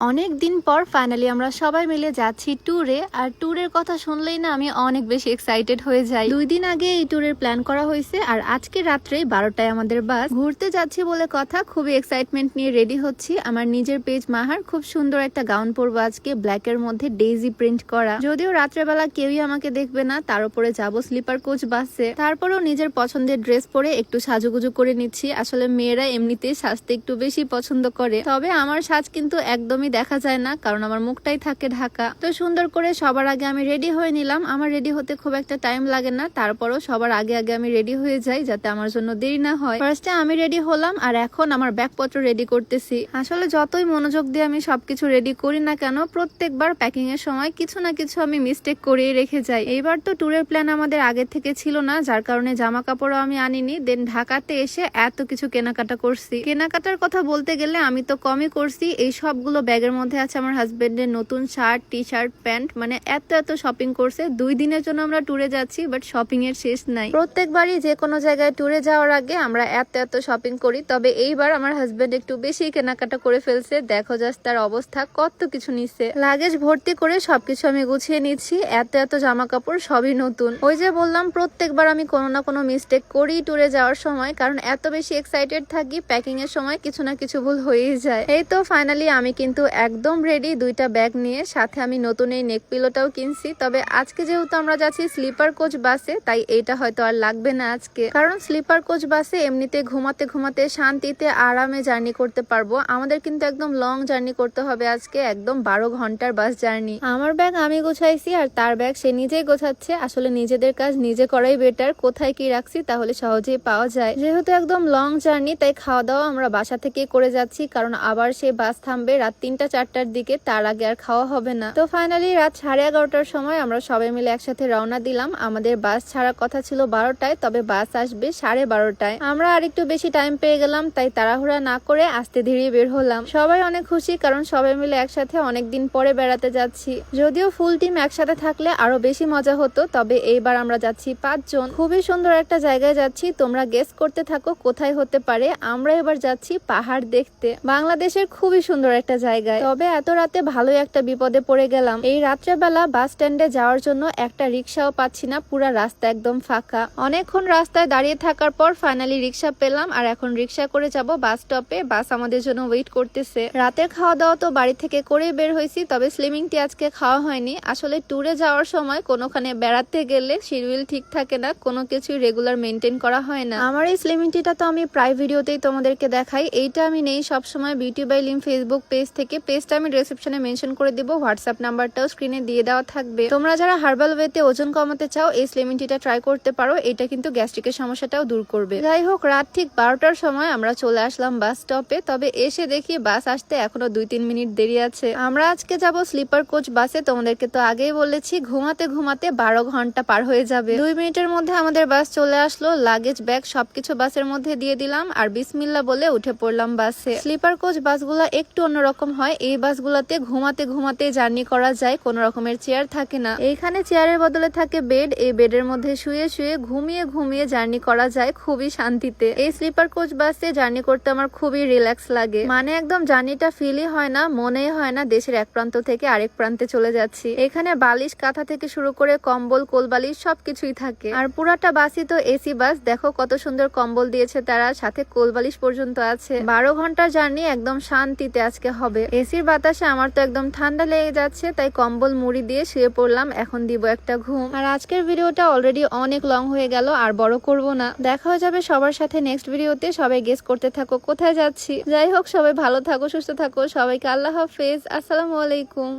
অনেক দিন পর ফাইনালি আমরা সবাই মিলে যাচ্ছি ট্যুরে আর ট্যুরের কথা শুনলেই না আমি অনেক বেশি এক্সাইটেড হয়ে যাই। দুই দিন আগে এই ট্যুরের প্ল্যান করা হয়েছে, আর আজকে রাত্রে বারোটায় আমাদের বাস ঘুরতে যাচ্ছি বলে কথা, খুবই এক্সাইটমেন্ট নিয়ে রেডি হচ্ছি। আমার নিজের পেজ মাহার খুব সুন্দর একটা গাউন পরবো আজকে ব্ল্যাক এর মধ্যে ডেইজি প্রিন্ট করা। যদিও রাত্রেবেলা কেউই আমাকে দেখবে না, তার উপরে যাব স্লিপার কোচ বাসে তারপরেও নিজের পছন্দের ড্রেস পরে একটু সাজুগুজু করে নিচ্ছি। আসলে মেয়েরা এমনিতেই সাজতে একটু বেশি পছন্দ করে। তবে আমার সাজ কিন্তু একদমই দেখা যায় না, কারণ আমার মুখটাই থাকে ঢাকা। তো সুন্দর করে সবার আগে আমি রেডি হয়ে নিলাম। আমার রেডি হতে খুব একটা টাইম লাগে না। তারপরও সবার আগে আগে আমি রেডি হয়ে যাই যাতে আমার জন্য দেরি না হয়। ফার্স্টে আমি রেডি হলাম আর এখন আমার ব্যাগপত্র রেডি করতেছি। আসলে যতই মনোযোগ দিয়ে আমি সবকিছু রেডি করি না কেন, প্রত্যেকবার প্যাকিং এর সময় কিছু না কিছু আমি মিস্টেক করেই রেখে যাই। এইবার তো ট্যুরের প্ল্যান আমাদের আগে থেকে ছিল না, যার কারণে জামা কাপড়ও আমি আনিনি। দেন ঢাকাতে এসে এত কিছু কেনাকাটা করছি। কেনাকাটার কথা বলতে গেলে আমি তো কমই করছি। এই সবগুলো ব্যাগের মধ্যে আছে আমার হাজবেন্ডের নতুন শার্ট টি শার্ট প্যান্ট মানে এত এত শপিং করছে। দুই দিনের জন্য আমরা ট্যুরে যাচ্ছি বাট শপিং এর শেষ নাই। প্রত্যেকবারই যে কোনো জায়গায় ট্যুরে যাওয়ার আগে আমরা এত এত শপিং করি, তবে এইবার আমার হাজবেন্ড একটু বেশি কেনাকাটা করে ফেলছে। দেখো জাস্ট তার অবস্থা, কত কিছু নিচ্ছে। লাগেজ ভর্তি করে সবকিছু আমি গুছিয়ে নিচ্ছি। এত এত জামা কাপড় সবই নতুন। ওই যে বললাম, প্রত্যেকবার আমি কোনো না কোনো মিস্টেক করি ট্যুরে যাওয়ার সময়, কারণ এত বেশি এক্সাইটেড থাকি প্যাকিং এর সময় কিছু না কিছু ভুল হয়েই যায়। এই তো ফাইনালি আমি কিন্তু একদম রেডি দুইটা ব্যাগ নিয়ে। সাথে আমি নতুন এই নেক পিলোটাও কিনছি। তবে আজকে যেহেতু আমরা যাচ্ছি স্লিপার কোচ বাসে তাই এইটা হয়তো আর লাগবে না আজকে। কারণ স্লিপার কোচ বাসে এমনিতে ঘুমাতে ঘুমাতে শান্তিতে আরামে জার্নি করতে পারব। আমাদের কিন্তু একদম লং জার্নি করতে হবে আজকে, একদম বারো ঘণ্টার বাস জার্নি আমার ব্যাগ আমি গোছাইছি আর তার ব্যাগ সে নিজেই গোছাচ্ছে। আসলে নিজেদের কাজ নিজে করাই বেটার কোথায় কি রাখছি তাহলে সহজেই পাওয়া যায়। যেহেতু একদম লং জার্নি তাই খাওয়া দাওয়া আমরা বাসা থেকে করে যাচ্ছি। কারণ আবার সে বাস থামবে রাত তিনটা চারটার দিকে, তার আগে আর খাওয়া হবে না। তো ফাইনালি রাত সাড়ে এগারোটার সময় আমরা সবাই মিলে একসাথে রওনা দিলাম। আমাদের বাস ছাড়ার কথা ছিল বারোটায়, তবে বাস আসবে সাড়ে বারোটায়। আমরা আর একটু বেশি টাইম পেয়ে গেলাম, তাই তাড়াহুড়া না করে আস্তে ধীরে বের হলাম। সবাই অনেক খুশি, কারণ সবাই মিলে একসাথে অনেক দিন পরে বেড়াতে যাচ্ছি। যদিও ফুল টিম একসাথে থাকলে আরও বেশি মজা হতো, তবে এইবার আমরা যাচ্ছি পাঁচজন। খুবই সুন্দর একটা জায়গায় যাচ্ছি, তোমরা গেস করতে থাকো কোথায় হতে পারে। আমরা এবার যাচ্ছি পাহাড় দেখতে। বাংলাদেশের খুবই সুন্দর একটা জায়গায়। তবে এত রাতে ভালোই একটা বিপদে পড়ে গেলাম। এই রাত্রেবেলা বাস স্ট্যান্ডে যাওয়ার জন্য একটা রিক্সাও পাচ্ছি না, পুরা রাস্তা একদম ফাঁকা। অনেকক্ষণ রাস্তায় দাঁড়িয়ে থাকার পর ফাইনালি রিক্সা পেলাম, আর এখন রিক্সা করে যাব বাস স্টপে বাস আমাদের জন্য ওয়েট করতেছে। রাতের খাওয়া দাওয়া তো বাড়ি থেকে করেই বের হয়েছি, তবে স্লিমিং টি আজকে খাওয়া হয়নি। আসলে ট্যুরে যাওয়ার সময় কোনোখানে বেড়াতে গেলে শিডিউল ঠিক থাকে না, কোনো কিছুই রেগুলার মেনটেন করা হয় না। আমার এই স্লিমিং টিটা তো আমি প্রায় ভিডিওতেই তোমাদেরকে দেখাই। এইটা আমি নেই সবসময় beauty by Lim Facebook page থেকে পেজটা আমি ডিসক্রিপশনে মেনশন করে দিব হোয়াটসঅ্যাপ নাম্বারটাও স্ক্রিনে দিয়ে দেওয়া থাকবে। তোমরা যারা হার্বাল ওয়েতে ওজন কমাতে চাও, এই স্লিমিং টিটা ট্রাই করতে পারো, এটা কিন্তু গ্যাস্ট্রিকের সমস্যাটাও দূর করবে। যাই হোক, রাত ঠিক বারোটার সময় আমরা চলে আসলাম বাস স্টপে তবে এসে দেখি বাস আসতে এখনও দুই তিন মিনিট দেরি আছে। আমরা আজকে যাব স্লিপার কোচ বাসে তোমাদেরকে তো আগেই বলেছি, ঘুমাতে ঘুমাতে বারো ঘণ্টা পার হয়ে যাবে। দুই মিনিটের মধ্যে আমাদের বাস চলে আসলো লাগেজ ব্যাগ সবকিছু বাসের মধ্যে দিয়ে দিলাম, আর বিসমিল্লা বলে উঠে পড়লাম বাসে স্লিপার কোচ বাসগুলো একটু অন্যরকম হয়, এই বাসগুলোতে ঘুমাতে ঘুমাতে জার্নি করা যায়, কোন রকমের চেয়ার থাকে না। এইখানে চেয়ারের বদলে থাকে বেড, এই বেডের মধ্যে শুয়ে শুয়ে ঘুমিয়ে ঘুমিয়ে জার্নি করা যায় খুবই শান্তিতে। এই স্লিপার কোচ বাসে জার্নি করতে আমার খুবই রিল্যাক্স লাগে। মানে একদম জার্নিটা ফিলই হয় না, মনেই হয় না দেশের এক প্রান্ত থেকে আরেক প্রান্তে চলে যাচ্ছি। এখানে বালিশ, কাঁথা থেকে শুরু করে কম্বল, কোলবালিশ সবকিছুই থাকে। আর পুরাটা বাসই তো এসি বাস, দেখো কত সুন্দর কম্বল দিয়েছে তারা, সাথে কোলবালিশ পর্যন্ত আছে। বারো ঘণ্টার জার্নি একদম শান্তিতে আজকে হবে। এসির বাতাসে আমার তো একদম ঠান্ডা লেগে যাচ্ছে, তাই কম্বল, মুড়ি দিয়ে শুয়ে পড়লাম। এখন দিব একটা ঘুম। আর আজকের ভিডিওটা অলরেডি অনেক লং হয়ে গেল, আর বড় করব না। দেখা হয়ে যাবে সবার সাথে নেক্সট ভিডিওতে। সবাই গেস করতে থাকো, কোথায় যাচ্ছি? যাই হোক, সবাই ভালো থাকো, সুস্থ থাকো। সবাইকে আল্লাহ হাফেজ। আসসালামু আলাইকুম।